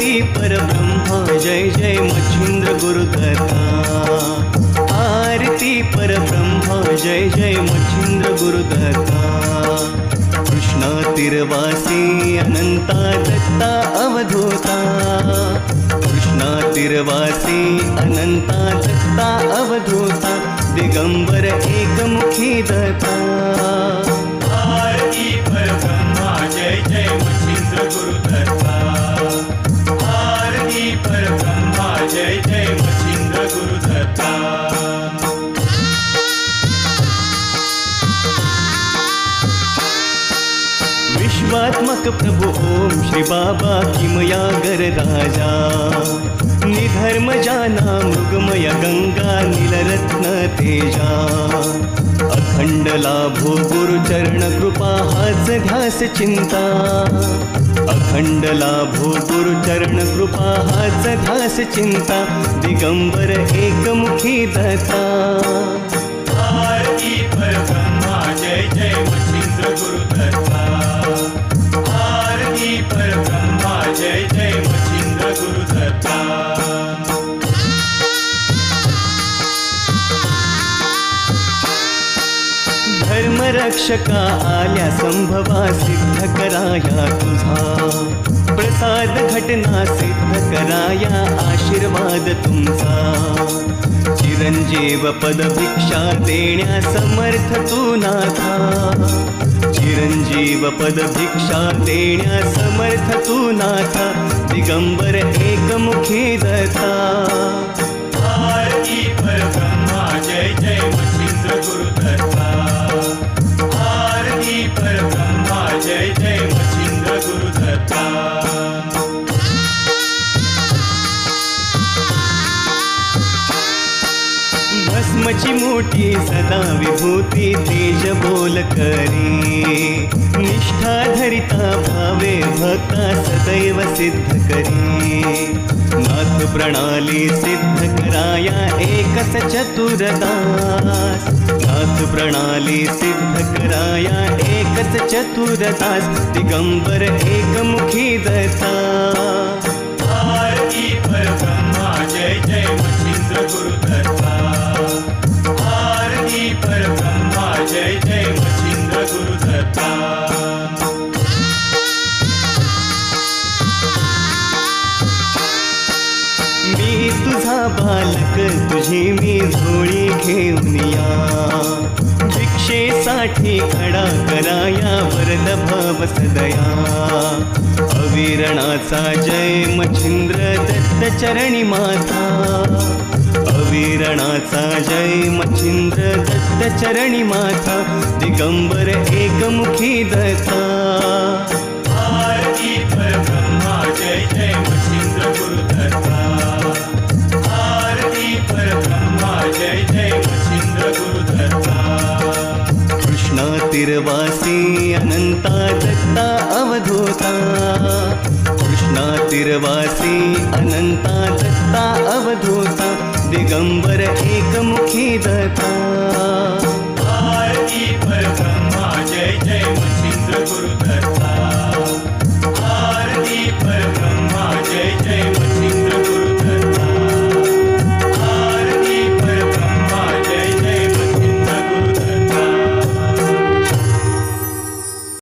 गणपती परब्रह्म. जय जय मच्छिंद्र गुरुदत्ता आरती परब्रह्म. जय जय मच्छिंद्र गुरुदत्ता कृष्णातिर्वासी अनंता दत्ता अवधूता. कृष्णातिर्वासी अनंता दत्ता अवधूता. दिगम्बर एकमुखी दत्ता. भारती परब्रह्मा. जय जय मच्छिन्द्र गुरुता नानक प्रभु ओम श्री बाबा किमया गर राजा। निधर्म जाना मृगमय गंगा नीलरत्न तेजा। अखंड लाभो गुरुचरण कृपा हाच ध्यास चिंता। अखंड लाभो गुरुचरण कृपा हाच ध्यास चिंता। दिगंबर एकमुखी दत्ता। रक्षका आल्या संभवा सिद्ध कराया तुझा. प्रसाद घटना सिद्ध कराया आशीर्वाद तुमचा. चिरंजीव पद भिक्षा देण्या समर्थ तू नाथा. चिरंजीव पद भिक्षा देण्या समर्थ तू नाथा. दिगंबर एकमुखी दत्ता. भस्मची मोठी सदा विभूती तेज बोल करी. निष्ठा धरिता भावे भक्ता सदैव सिद्ध करी. नाथ प्रणाली सिद्ध कराया एकस चतुरदास. नाथ प्रणाली सिद्ध कराया एकस चतुरदास. दिगंबर एकमुखी दत्ता. मी तुझा बालक तुझी मी झोळी घेऊन या. भिक्षेसाठी खडा कराया वरद भव सदया. अविरणाचा जय मच्छिंद्र दत्त चरणी माता. अविरणाचा जय मच्छिंद्र दत्त चरणी माता दिगंबर एकमुखी दत्ता. जय जय मच्छिंद्र आरती जय जय मच्छिंद्र कृष्ण तिरवासी अनंता दत्ता अवधूता. कृष्ण तिरवासी अनंता दत्ता अवधूता. दिगंबर एकमुखी दत्ता